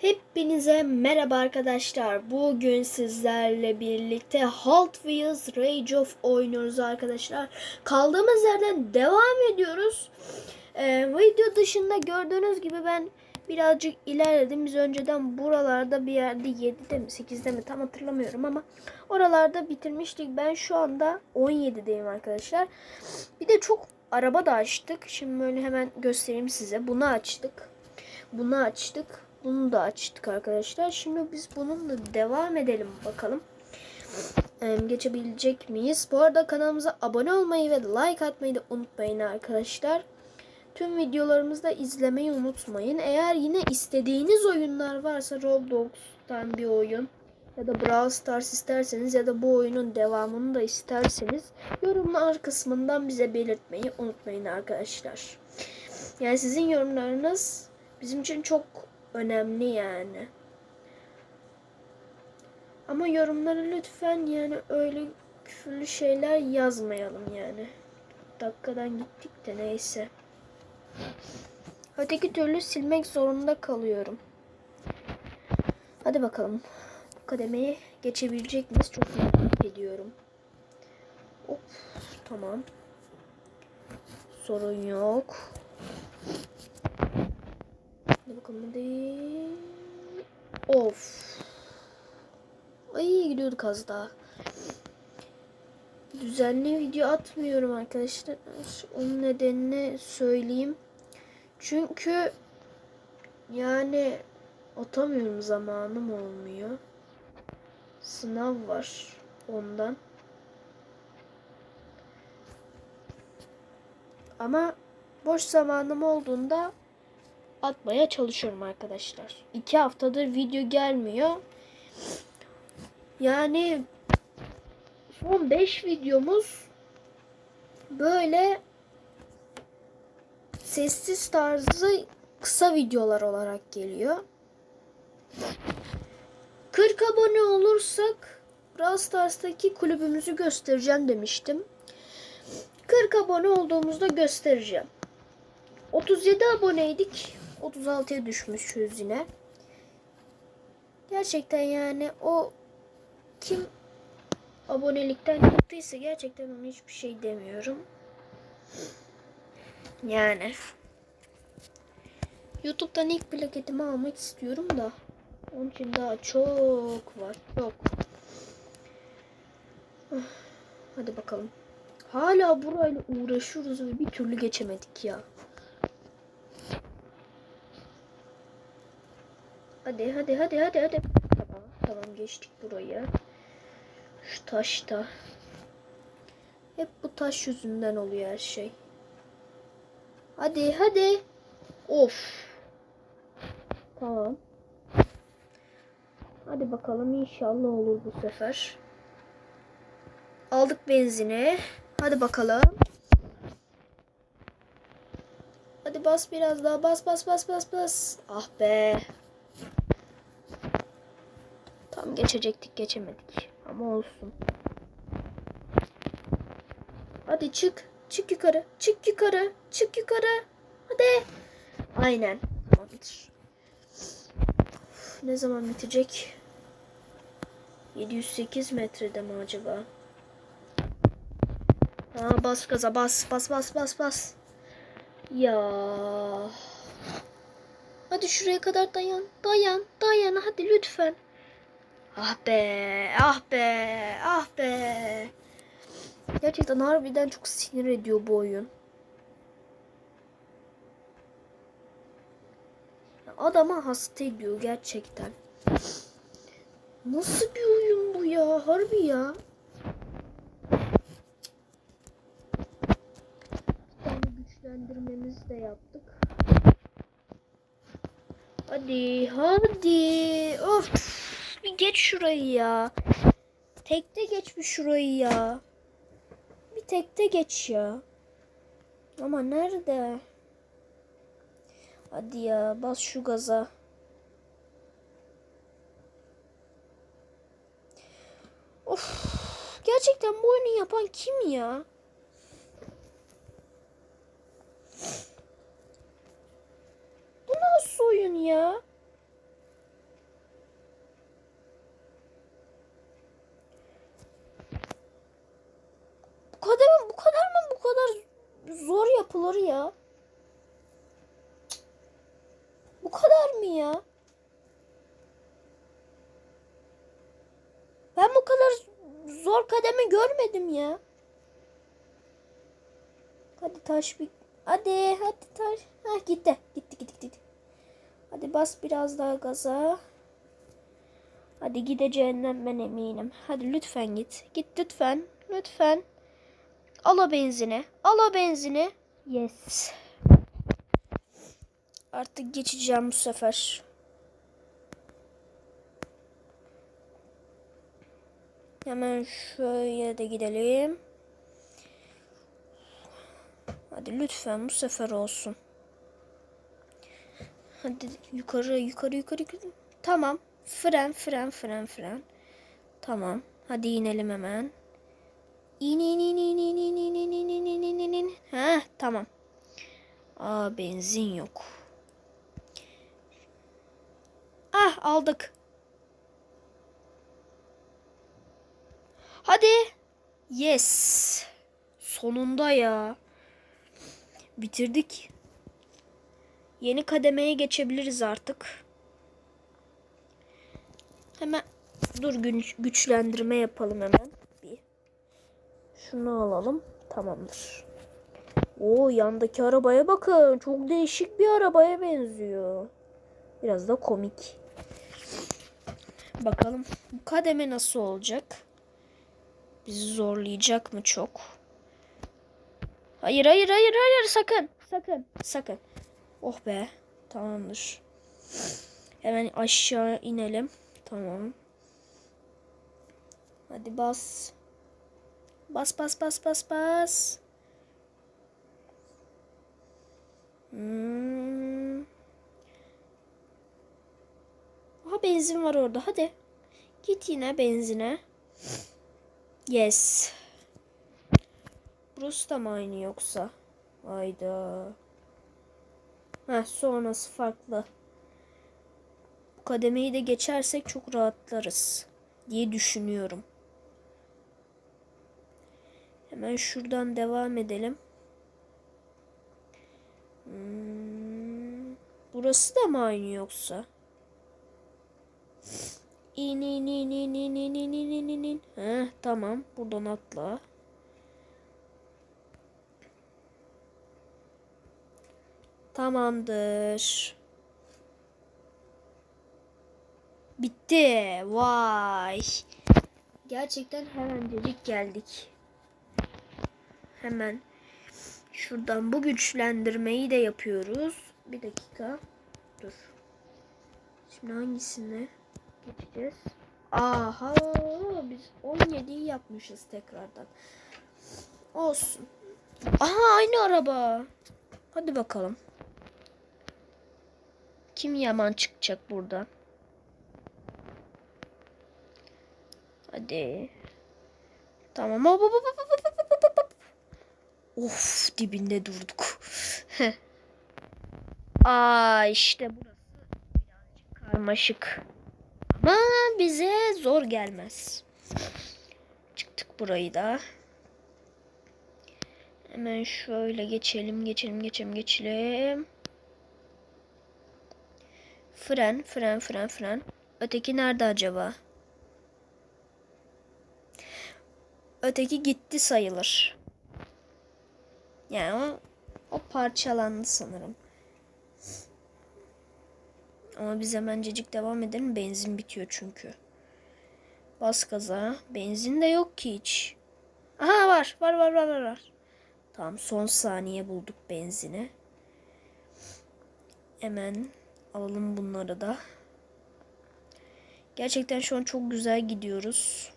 Hepinize merhaba arkadaşlar. Bugün sizlerle birlikte Hot Wheels Rage of oynuyoruz arkadaşlar. Kaldığımız yerden devam ediyoruz. Ee, video dışında gördüğünüz gibi ben birazcık ilerledim. Biz önceden buralarda bir yerde 7'de mi 8'de mi tam hatırlamıyorum ama oralarda bitirmiştik. Ben şu anda 17'deyim arkadaşlar. Bir de çok araba da açtık. Şimdi böyle hemen göstereyim size. Bunu açtık. Bunu açtık. Bunu da açtık arkadaşlar. Şimdi biz bununla devam edelim bakalım. Geçebilecek miyiz? Bu arada kanalımıza abone olmayı ve like atmayı da unutmayın arkadaşlar. Tüm videolarımızı da izlemeyi unutmayın. Eğer yine istediğiniz oyunlar varsa Roblox'tan bir oyun ya da Brawl Stars isterseniz ya da bu oyunun devamını da isterseniz yorumlar kısmından bize belirtmeyi unutmayın arkadaşlar. Yani sizin yorumlarınız bizim için çok önemli yani. Ama yorumlara lütfen yani öyle küfürlü şeyler yazmayalım yani. Dakikadan gittik de neyse. Öteki türlü silmek zorunda kalıyorum. Hadi bakalım. Bu kademeyi geçebilecek miyiz? Çok merak ediyorum. Hop, tamam. Sorun yok. Hadi bakalım hadi. Of. Ay gidiyorduk az daha. Düzenli video atmıyorum arkadaşlar. Onun nedenini söyleyeyim. Çünkü yani atamıyorum zamanım olmuyor. Sınav var ondan. Ama boş zamanım olduğunda atmaya çalışıyorum arkadaşlar. İki haftadır video gelmiyor. Yani son 5 videomuz böyle sessiz tarzı kısa videolar olarak geliyor. 40 abone olursak Brawl Stars'taki kulübümüzü göstereceğim demiştim. 40 abone olduğumuzda göstereceğim. 37 aboneydik. 36'ya düşmüşüz yine. Gerçekten yani o kim abonelikten çıktıysa gerçekten ona hiçbir şey demiyorum. Yani YouTube'dan ilk plaketimi almak istiyorum da onun için daha çok var. Çok. Hadi bakalım. Hala burayla uğraşıyoruz ve bir türlü geçemedik ya. Hadi hadi hadi hadi hadi. Tamam tamam geçtik burayı. Şu taşta. Hep bu taş yüzünden oluyor her şey. Hadi hadi. Of. Tamam. Hadi bakalım inşallah olur bu sefer. Aldık benzini. Hadi bakalım. Hadi bas biraz daha. Bas bas bas bas bas. Ah be. Tam geçecektik geçemedik. Ama olsun. Hadi çık. Çık yukarı. Çık yukarı. Çık yukarı. Hadi. Aynen. Tamamdır. Ne zaman bitecek? 708 metrede mi acaba? Aa, bas gaza bas bas bas bas bas. Ya. Hadi şuraya kadar dayan. Dayan. Dayan hadi lütfen. Ah be. Ah be. Ah be. Gerçekten harbiden çok sinir ediyor bu oyun. Adama hasta ediyor gerçekten. Nasıl bir oyun bu ya? Harbi ya. Bir tane güçlendirmemizi de yaptık. Hadi, hadi. Of. Geç şurayı ya. Tekte geç bir şurayı ya. Bir tekte geç ya. Ama nerede? Hadi ya bas şu gaza. Of. Gerçekten bu oyunu yapan kim ya? Zor ya. Bu kadar mı ya? Ben bu kadar zor kademe görmedim ya. Hadi taş bir... Hadi hadi taş. Hah gitti. Gitti gitti gitti. Hadi bas biraz daha gaza. Hadi gideceğinden ben eminim. Hadi lütfen git. Git lütfen. Lütfen. Al o benzini. Al o benzini. Yes. Artık geçeceğim bu sefer. Hemen şöyle de gidelim. Hadi lütfen bu sefer olsun. Hadi yukarı yukarı yukarı. Tamam. Fren fren fren fren. Tamam. Hadi inelim hemen. İn in in in in in in in in in in in in in. Heh, tamam. Aa benzin yok. Ah aldık. Hadi. Yes. Sonunda ya. Bitirdik. Yeni kademeye geçebiliriz artık. Hemen dur güç, güçlendirme yapalım hemen. Şunu alalım. Tamamdır. Oo yandaki arabaya bakın. Çok değişik bir arabaya benziyor. Biraz da komik. Bakalım bu kademe nasıl olacak? Bizi zorlayacak mı çok? Hayır hayır hayır hayır sakın. Sakın sakın. Oh be. Tamamdır. Hemen aşağı inelim. Tamam. Hadi bas. Bas bas bas bas bas. Hmm. Aha benzin var orada. Hadi. Git yine benzine. Yes. Burası da mı aynı yoksa? Hayda. Heh, sonrası farklı. Bu kademeyi de geçersek çok rahatlarız diye düşünüyorum. Hemen şuradan devam edelim. Hmm, burası da mı aynı yoksa? İn in in in in in in in in in. Heh, tamam buradan atla. Tamamdır. Bitti. Vay. Gerçekten hemencecik geldik. Hemen şuradan bu güçlendirmeyi de yapıyoruz. Bir dakika. Dur. Şimdi hangisine geçeceğiz? Aha biz 17'yi yapmışız tekrardan. Olsun. Aha aynı araba. Hadi bakalım. Kim yaman çıkacak buradan? Hadi. Tamam. Hop, hop, hop, hop, hop. Of dibinde durduk. Aa işte burası birazcık karmaşık. Ama bize zor gelmez. Çıktık burayı da. Hemen şöyle geçelim, geçelim, geçelim, geçelim. Fren, fren, fren, fren. Öteki nerede acaba? Öteki gitti sayılır. Yani o, o parçalandı sanırım. Ama biz hemencecik devam edelim. Benzin bitiyor çünkü. Bas gaza. Benzin de yok ki hiç. Aha var. Var var var var. var. Tamam son saniye bulduk benzini. Hemen alalım bunları da. Gerçekten şu an çok güzel gidiyoruz.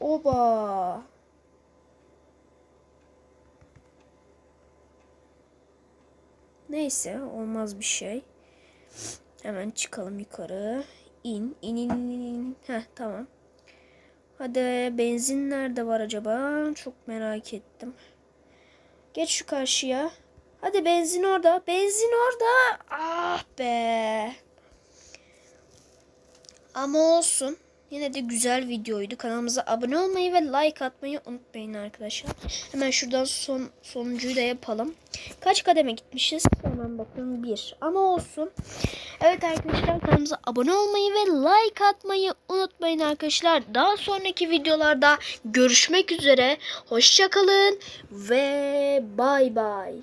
Oba. Neyse olmaz bir şey. Hemen çıkalım yukarı. İn, in, in, in, in. Heh, tamam. Hadi benzin nerede var acaba? Çok merak ettim. Geç şu karşıya. Hadi benzin orada. Benzin orada. Ah be. Ama olsun. Yine de güzel videoydu. Kanalımıza abone olmayı ve like atmayı unutmayın arkadaşlar. Hemen şuradan son sonuncuyu da yapalım. Kaç kademe gitmişiz? Hemen bakın bir. Ama olsun. Evet arkadaşlar kanalımıza abone olmayı ve like atmayı unutmayın arkadaşlar. Daha sonraki videolarda görüşmek üzere. Hoşçakalın ve bay bay.